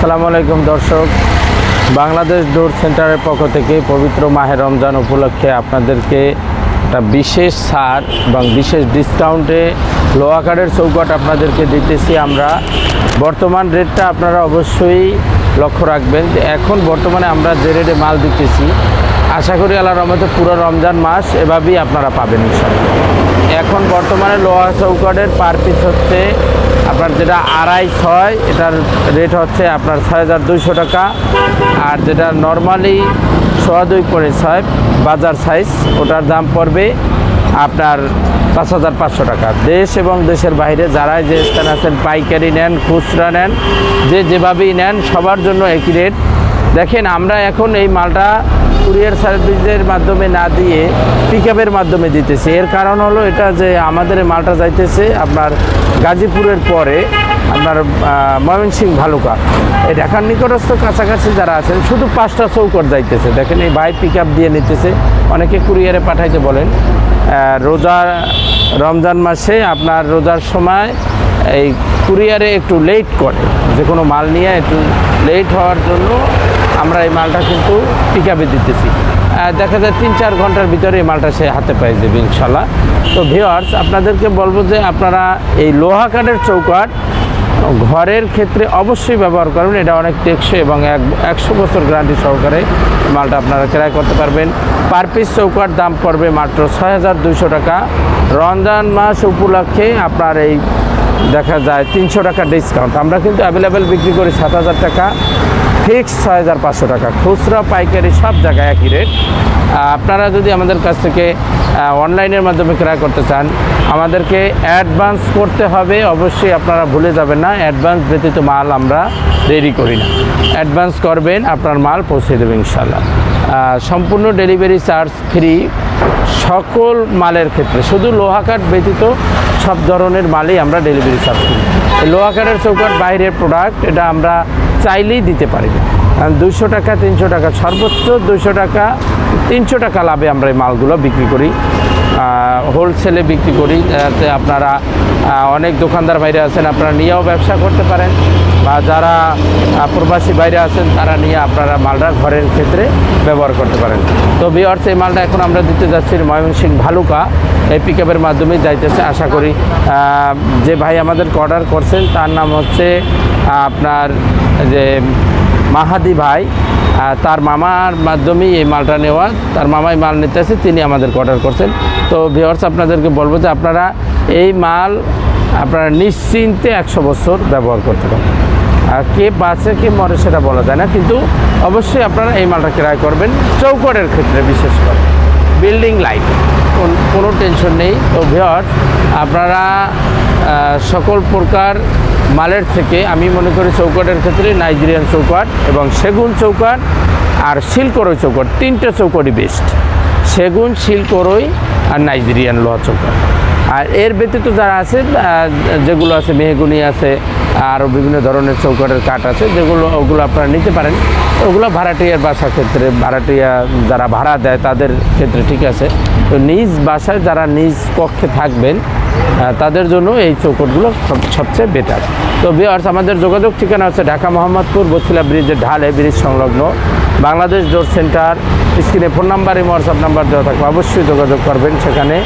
আসসালামু আলাইকুম দর্শক। বাংলাদেশ ডোর সেন্টারের পক্ষ থেকে পবিত্র মাহে রমজান উপলক্ষে আপনাদেরকে একটা বিশেষ ছাড় এবং বিশেষ ডিসকাউন্টে লোয়া কার্ডের চৌকট আপনাদেরকে দিতেছি আমরা। বর্তমান রেটটা আপনারা অবশ্যই লক্ষ্য রাখবেন যে এখন বর্তমানে আমরা যে রেটে মাল দিতেছি, আশা করি আল্লাহ রহমতে পুরো রমজান মাস এভাবেই আপনারা পাবেন এখন বর্তমানে লোহা চৌকাটের পার পিস হচ্ছে আপনার যেটা আড়াই ছয়, এটার রেট হচ্ছে আপনার ছয় হাজার দুইশো টাকা। আর যেটা নর্মালি সোয়া দুই পয়েন্ট ছয়, বাজার সাইজ ওটার দাম পড়বে আপনার পাঁচ হাজার পাঁচশো টাকা। দেশ এবং দেশের বাইরে যারাই যে স্থান আছেন, পাইকারি নেন, খুচরা নেন, যে যেভাবেই নেন, সবার জন্য একই রেট দেখেন, আমরা এখন এই মালটা কুরিয়ার সার্ভিসের মাধ্যমে না দিয়ে পিক মাধ্যমে দিতেছে। এর কারণ হলো এটা যে আমাদের মালটা যাইতেছে আপনার গাজীপুরের পরে আপনার ময়মনসিংহ ভালুকা। এই ঢাকার নিকটস্থ কাছাকাছি যারা আছেন, শুধু পাঁচটা চৌকট যাইতেছে। দেখেন এই ভাই পিক দিয়ে নিতেছে। অনেকে কুরিয়ারে পাঠাইতে বলেন। রোজা রমজান মাসে আপনার রোজার সময় এই কুরিয়ারে একটু লেট করে। যে কোনো মাল নিয়ে একটু লেট হওয়ার জন্য আমরা এই মালটা কিন্তু পিকাপে দিতেছি। দেখা যায় তিন চার ঘণ্টার ভিতরে এই মালটা সে হাতে পেয়ে যাবে, ইনশাল্লাহ। তো ভিওয়ার্স আপনাদেরকে বলব যে আপনারা এই লোহা কাঠের চৌকাট ঘরের ক্ষেত্রে অবশ্যই ব্যবহার করবেন। এটা অনেক টেকসই এবং এক, একশো বছর গ্যারান্টি সহকারে মালটা আপনারা ক্রয় করতে পারবেন। পার পিস চৌকাট দাম পড়বে মাত্র ছয় হাজার দুইশো টাকা। রমজান মাস উপলক্ষে আপনার এই দেখা যায় তিনশো টাকা ডিসকাউন্ট আমরা কিন্তু অ্যাভেলেবেল বিক্রি করি সাত হাজার টাকা। ফিক্স ছয় হাজার পাঁচশো টাকা। খুচরা, পাইকারি, সব জায়গায় একই রেট আপনারা যদি আমাদের কাছ থেকে অনলাইনের মাধ্যমে ক্রয় করতে চান, আমাদেরকে অ্যাডভান্স করতে হবে। অবশ্যই আপনারা ভুলে যাবেন না অ্যাডভান্স ব্যতীত মাল আমরা রেডি করি না। অ্যাডভান্স করবেন, আপনার মাল পৌঁছে দেবে ইনশাল্লাহ সম্পূর্ণ ডেলিভারি চার্জ ফ্রি সকল মালের ক্ষেত্রে। শুধু লোহা কাঠ ব্যতীত সব ধরনের মালই আমরা ডেলিভারি চার্জ করি। লোহা কাঠের চৌকাঠ বাইরের প্রোডাক্ট এটা আমরা চাইলেই দিতে পারি। দুশো টাকা, তিনশো টাকা সর্বোচ্চ দুশো টাকা, তিনশো টাকা লাভে আমরা এই মালগুলো বিক্রি করি। হোলসেলে বিক্রি করি। যাতে আপনারা অনেক দোকানদার বাইরে আছেন, আপনারা নিয়েও ব্যবসা করতে পারেন। বা যারা প্রবাসী বাইরে আছেন, তারা নিয়ে আপনারা মালটা ঘরের ক্ষেত্রে ব্যবহার করতে পারেন। তো বিয়ার্স এই মালটা এখন আমরা দিতে যাচ্ছি ময়মনসিংহ ভালুকা। এই পিক মাধ্যমে যাইতেছে। আশা করি যে ভাই আমাদেরকে অর্ডার করছেন, তার নাম হচ্ছে আপনার যে মাহাদি ভাই তার মামার মাধ্যমেই এই মালটা নেওয়া, তার মামাই মাল নিতে আসে তিনি আমাদেরকে অর্ডার করছেন। তো ভিওর্স আপনাদেরকে বলব যে আপনারা এই মাল আপনারা নিশ্চিন্তে একশো বছর ব্যবহার করতে পারেন। আর কে বাঁচে, কে মরে সেটা বলা যায় না, কিন্তু অবশ্যই আপনারা এই মালটা ক্রয় করবেন চৌকটের ক্ষেত্রে বিশেষ করে। বিল্ডিং লাইট কোনো টেনশন নেই। তো ভিওর আপনারা সকল প্রকার মালের থেকে, আমি মনে করি চৌকাটের ক্ষেত্রে নাইজেরিয়ান চৌকাট এবং সেগুন চৌকাট আর শিলকরই চৌকাট, তিনটে চৌকাটই বেস্ট সেগুন, শিলকরই আর নাইজেরিয়ান লোহা চৌকাট। আর এর ব্যতীত যারা আছে যেগুলো আছে, মেহগুনি আছে, আরও বিভিন্ন ধরনের চৌকাটের কাঠ আছে, যেগুলো, ওগুলো আপনারা নিতে পারেন। ওগুলো ভাড়াটিয়ার বাসার ক্ষেত্রে, ভাড়াটিয়া যারা ভাড়া দেয়, তাদের ক্ষেত্রে ঠিক আছে। তো নিজ বাসায় যারা নিজ কক্ষে থাকবেন তাদের জন্য এই চৌকটগুলো সবচেয়ে বেটার তো বিয়ার্স আমাদের যোগাযোগ ঠিকানা হচ্ছে ঢাকা মোহাম্মদপুর, বছিলা ব্রিজের ঢালে, ব্রিজ সংলগ্ন বাংলাদেশ ডোর সেন্টার। স্ক্রিনে ফোন নাম্বার এবং হোয়াটসঅ্যাপ নাম্বার দেওয়া থাকবে, অবশ্যই যোগাযোগ করবেন সেখানে।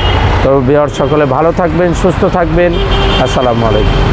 তো বিয়ার সকলে ভালো থাকবেন, সুস্থ থাকবেন। আসসালামু আলাইকুম।